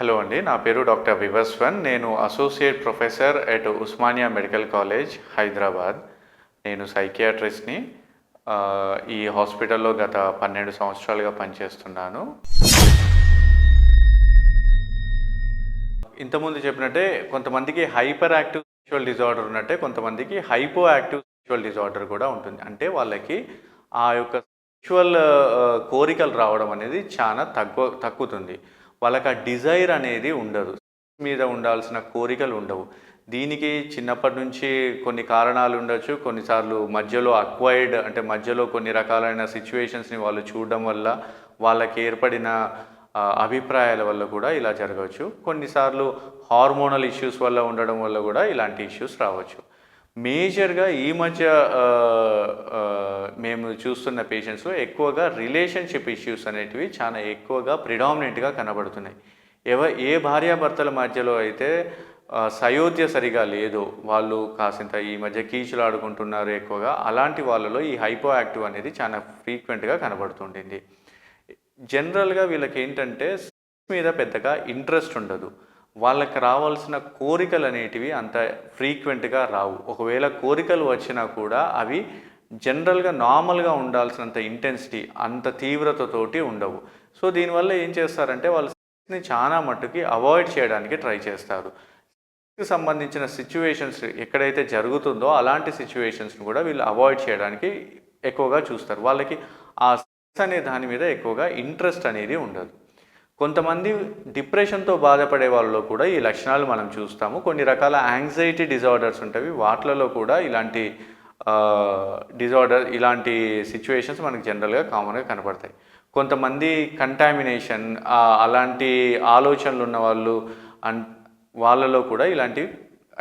Hello అండి నా పేరు డాక్టర్ వివస్వన్. నేను associate professor at Osmania medical college Hyderabad. నేను సైకియాట్రిస్ట్ని ఈ హాస్పిటల్లో గత పన్నెండు సంవత్సరాలుగా పనిచేస్తున్నాను. ఇంతకుముందు చెప్పినట్టే కొంతమందికి హైపర్ యాక్టివ్ సెక్షువల్ డిజార్డర్ ఉన్నట్టే కొంతమందికి హైపో యాక్టివ్ సెక్షువల్ డిజార్డర్ కూడా ఉంటుంది. అంటే వాళ్ళకి ఆ యొక్క సెక్షువల్ కోరికలు రావడం అనేది చాలా తక్కువ తగ్గుతుంది. వాళ్ళకి ఆ డిజైర్ అనేది ఉండదు. మీద ఉండాల్సిన కోరికలు ఉండవు. దీనికి చిన్నప్పటి నుంచి కొన్ని కారణాలు ఉండొచ్చు. కొన్నిసార్లు మధ్యలో అక్వైర్డ్ అంటే మధ్యలో కొన్ని రకాలైన సిచ్యువేషన్స్ని వాళ్ళు చూడడం వల్ల వాళ్ళకి ఏర్పడిన అభిప్రాయాల వల్ల కూడా ఇలా జరగవచ్చు. కొన్నిసార్లు హార్మోనల్ ఇష్యూస్ వల్ల ఉండడం వల్ల కూడా ఇలాంటి ఇష్యూస్ రావచ్చు. మేజర్గా ఈ మధ్య మేము చూస్తున్న పేషెంట్స్లో ఎక్కువగా రిలేషన్షిప్ ఇష్యూస్ అనేటివి చాలా ఎక్కువగా ప్రిడామినెంట్గా కనబడుతున్నాయి. ఎవ ఏ భార్యాభర్తల మధ్యలో అయితే సయోధ్య సరిగా లేదు వాళ్ళు కాసింత ఈ మధ్య కీచులు ఆడుకుంటున్నారు ఎక్కువగా అలాంటి వాళ్ళలో ఈ హైపో యాక్టివ్ అనేది చాలా ఫ్రీక్వెంట్గా కనబడుతుంటుంది. జనరల్గా వీళ్ళకి ఏంటంటే మీద పెద్దగా ఇంట్రెస్ట్ ఉండదు. వాళ్ళకి రావాల్సిన కోరికలు అనేటివి అంత ఫ్రీక్వెంట్గా రావు. ఒకవేళ కోరికలు వచ్చినా కూడా అవి జనరల్గా నార్మల్గా ఉండాల్సినంత ఇంటెన్సిటీ అంత తీవ్రతతోటి ఉండవు. సో దీనివల్ల ఏం చేస్తారంటే వాళ్ళు సెక్స్ని చాలా మట్టుకి అవాయిడ్ చేయడానికి ట్రై చేస్తారు. కి సంబంధించిన సిచ్యువేషన్స్ ఎక్కడైతే జరుగుతుందో అలాంటి సిచ్యువేషన్స్ని కూడా వీళ్ళు అవాయిడ్ చేయడానికి ఎక్కువగా చూస్తారు. వాళ్ళకి ఆ సెక్స్ అనే దాని మీద ఎక్కువగా ఇంట్రెస్ట్ అనేది ఉండదు. కొంతమంది డిప్రెషన్తో బాధపడే వాళ్ళలో కూడా ఈ లక్షణాలు మనం చూస్తాము. కొన్ని రకాల యాంగ్జైటీ డిజార్డర్స్ ఉంటాయి. వాటిలలో కూడా ఇలాంటి డిజార్డర్ ఇలాంటి సిచ్యువేషన్స్ మనకు జనరల్గా కామన్గా కనపడతాయి. కొంతమంది కంటామినేషన్ అలాంటి ఆలోచనలు ఉన్న వాళ్ళు అన్ వాళ్ళలో కూడా ఇలాంటి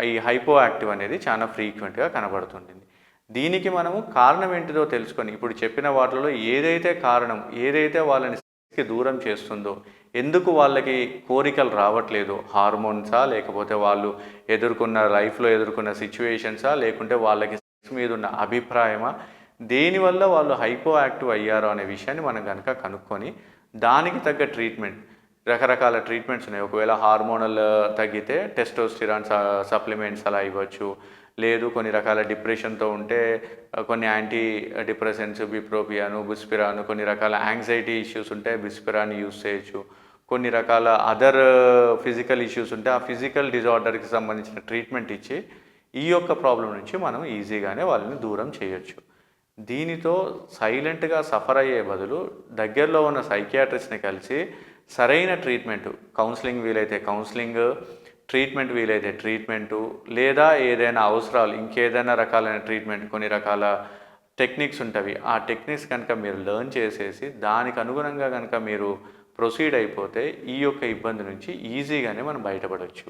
ఈ హైపో యాక్టివ్ అనేది చాలా ఫ్రీక్వెంట్గా కనబడుతుంటుంది. దీనికి మనము కారణం ఏంటిదో తెలుసుకొని ఇప్పుడు చెప్పిన వాటిలో ఏదైతే కారణం ఏదైతే వాళ్ళని కి దూరం చేస్తుందో ఎందుకు వాళ్ళకి కోరికలు రావట్లేదు? హార్మోన్సా లేకపోతే వాళ్ళు ఎదుర్కొన్న లైఫ్లో ఎదుర్కొన్న సిచ్యువేషన్సా లేకుంటే వాళ్ళకి సెక్స్ మీద ఉన్న అభిప్రాయమా? దేనివల్ల వాళ్ళు హైపో యాక్టివ్ అయ్యారో అనే విషయాన్ని మనం కనుక కనుక్కొని దానికి తగ్గ ట్రీట్మెంట్ రకరకాల ట్రీట్మెంట్స్ ఉన్నాయి. ఒకవేళ హార్మోనల్ తగ్గితే టెస్టోస్టిరాన్ సప్లిమెంట్స్ అలా ఇవ్వచ్చు. లేదు కొన్ని రకాల డిప్రెషన్తో ఉంటే కొన్ని యాంటీ డిప్రెసెంట్స్ బిప్రోపియాను బుస్పిరాను కొన్ని రకాల యాంగ్జైటీ ఇష్యూస్ ఉంటే బిస్పిరాని యూస్ చేయొచ్చు. కొన్ని రకాల అదర్ ఫిజికల్ ఇష్యూస్ ఉంటే ఆ ఫిజికల్ డిజార్డర్కి సంబంధించిన ట్రీట్మెంట్ ఇచ్చి ఈ యొక్క ప్రాబ్లం నుంచి మనం ఈజీగానే వాళ్ళని దూరం చేయొచ్చు. దీనితో సైలెంట్గా సఫర్ అయ్యే బదులు దగ్గరలో ఉన్న సైకియాట్రిస్ట్ని కలిసి సరైన ట్రీట్మెంట్ కౌన్సిలింగ్ వీలైతే కౌన్సిలింగ్ ట్రీట్మెంట్ వీలైతే ట్రీట్మెంటు లేదా ఏదైనా అవసరాలు ఇంకేదైనా రకాలైన ట్రీట్మెంట్ కొన్ని రకాల టెక్నిక్స్ ఉంటవి. ఆ టెక్నిక్స్ కనుక మీరు లెర్న్ చేసేసి దానికి అనుగుణంగా కనుక మీరు ప్రొసీడ్ అయిపోతే ఈ యొక్క ఇబ్బంది నుంచి ఈజీగానే మనం బయటపడవచ్చు